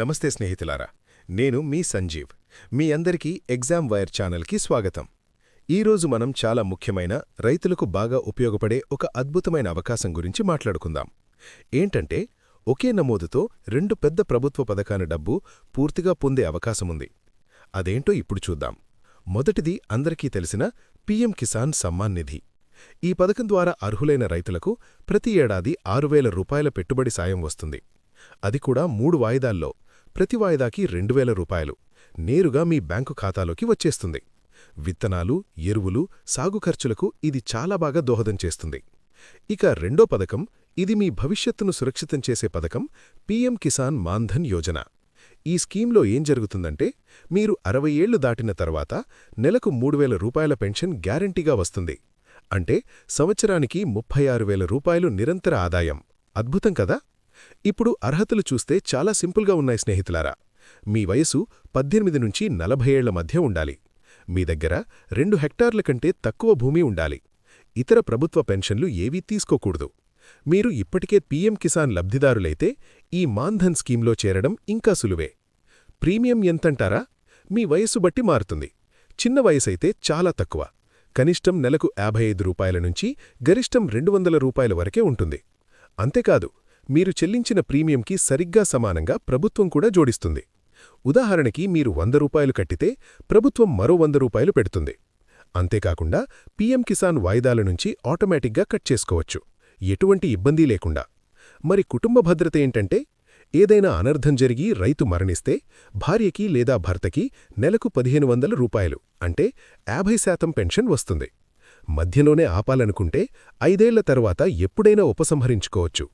నమస్తే స్నేహితులారా నేను మీ సంజీవ్. మీ అందరికీ ఎగ్జామ్ వైర్ ఛానల్కి స్వాగతం. ఈరోజు మనం చాలా ముఖ్యమైన రైతులకు బాగా ఉపయోగపడే ఒక అద్భుతమైన అవకాశం గురించి మాట్లాడుకుందాం. ఏంటంటే ఒకే నమోదుతో రెండు పెద్ద ప్రభుత్వ పథకాల డబ్బు పూర్తిగా పొందే అవకాశముంది అదేంటో ఇప్పుడు చూద్దాం. మొదటిది అందరికీ తెలిసిన పీఎం కిసాన్ సమ్మాన్ నిధి. ఈ పథకం ద్వారా అర్హులైన రైతులకు ప్రతి ఏడాది ఆరువేల రూపాయల పెట్టుబడి సాయం వస్తుంది. అది కూడా మూడు వాయిదాల్లో. ప్రతి వాయిదాకి రెండు రూపాయలు. నేరుగా మీ బ్యాంకు ఖాతాలోకి వచ్చేస్తుంది. విత్తనాలు ఎరువులు సాగు ఖర్చులకు ఇది చాలా బాగా దోహదం చేస్తుంది. ఇక రెండో పథకం ఇది మీ భవిష్యత్తును సురక్షితం చేసే పథకం పీఎం కిసాన్ మాన్ధన్ యోజన. ఈ స్కీంలో ఏం జరుగుతుందంటే మీరు అరవై ఏళ్ళు దాటిన తర్వాత నెలకు మూడు వేల రూపాయల పెన్షన్ గ్యారంటీగా వస్తుంది. అంటే సంవత్సరానికి ముప్పై రూపాయలు నిరంతర ఆదాయం. అద్భుతం కదా? ఇప్పుడు అర్హతలు చూస్తే చాలా సింపుల్గా ఉన్నాయి స్నేహితులారా. మీ వయసు పద్దెనిమిది నుంచి నలభై ఏళ్ళ మధ్య ఉండాలి. మీ దగ్గర రెండు హెక్టార్ల కంటే తక్కువ భూమి ఉండాలి. ఇతర ప్రభుత్వ పెన్షన్లు ఏవీ తీసుకోకూడదు. మీరు ఇప్పటికే పీఎం కిసాన్ లబ్ధిదారులైతే ఈ మాన్ధన్ స్కీంలో చేరడం ఇంకా సులువే. ప్రీమియం ఎంతంటారా? మీ వయస్సు బట్టి మారుతుంది. చిన్న వయసైతే చాలా తక్కువ. కనిష్టం నెలకు యాభై ఐదు రూపాయల నుంచి గరిష్టం రెండు వందల రూపాయల వరకే ఉంటుంది. అంతేకాదు మీరు చెల్లించిన ప్రీమియంకి సరిగ్గా సమానంగా ప్రభుత్వం కూడా జోడిస్తుంది. ఉదాహరణకి మీరు వంద రూపాయలు కట్టితే ప్రభుత్వం మరో వంద రూపాయలు పెడుతుంది. అంతేకాకుండా పీఎం కిసాన్ వాయిదాల నుంచి ఆటోమేటిక్గా కట్ చేసుకోవచ్చు. ఎటువంటి ఇబ్బంది లేకుండా. మరి కుటుంబ భద్రత ఏంటంటే? ఏదైనా అనర్థం జరిగి రైతు మరణిస్తే భార్యకి లేదా భర్తకి నెలకు పదిహేను వందల రూపాయలు అంటే యాభై శాతం పెన్షన్ వస్తుంది. మధ్యలోనే ఆపాలనుకుంటే ఐదేళ్ళ తరువాత ఎప్పుడైనా ఉపసంహరించుకోవచ్చు.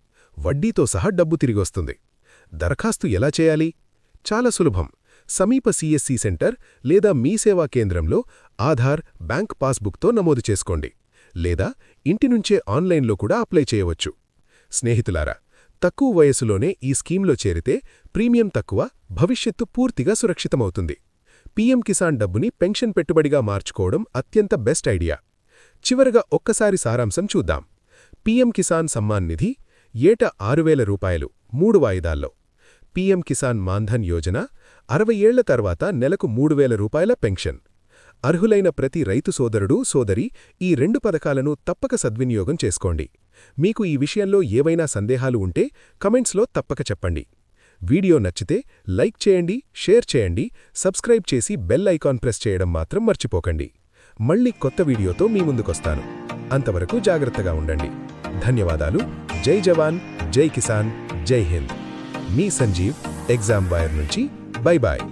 వడ్డీతో సహా డబ్బు తిరిగొస్తుంది. దరఖాస్తు ఎలా చేయాలి? చాలా సులభం. సమీప సిఎస్సి సెంటర్ లేదా మీ సేవా కేంద్రంలో ఆధార్ బ్యాంక్ పాస్బుక్తో నమోదు చేసుకోండి. లేదా ఇంటి నుంచే ఆన్లైన్లో కూడా అప్లై చేయవచ్చు. స్నేహితులారా తక్కువ వయసులోనే ఈ స్కీంలో చేరితే ప్రీమియం తక్కువ భవిష్యత్తు పూర్తిగా సురక్షితమవుతుంది. పీఎం కిసాన్ డబ్బుని పెన్షన్ పెట్టుబడిగా మార్చుకోవడం అత్యంత బెస్ట్ ఐడియా. చివరగా ఒక్కసారి సారాంశం చూద్దాం. పీఎం కిసాన్ సమ్మాన్ నిధి ఏట ఆరు వేల రూపాయలు మూడు వాయిదాల్లో. పీఎం కిసాన్ మాన్ధన్ యోజన అరవై ఏళ్ళ తర్వాత నెలకు మూడు వేల రూపాయల పెన్షన్. అర్హులైన ప్రతి రైతు సోదరుడు సోదరి ఈ రెండు పథకాలను తప్పక సద్వినియోగం చేసుకోండి. మీకు ఈ విషయంలో ఏవైనా సందేహాలు ఉంటే కమెంట్స్లో తప్పక చెప్పండి. వీడియో నచ్చితే లైక్ చేయండి షేర్ చేయండి సబ్స్క్రైబ్ చేసి బెల్ ఐకాన్ ప్రెస్ చేయడం మాత్రం మర్చిపోకండి. మళ్ళీ కొత్త వీడియోతో మీ ముందుకొస్తాను. అంతవరకు జాగ్రత్తగా ఉండండి. ధన్యవాదాలు. జై జవాన్ జై కిసాన్ జై హింద్ మీ సంజీవ్ ఎగ్జామ్ వైర్ నుంచి బై బాయ్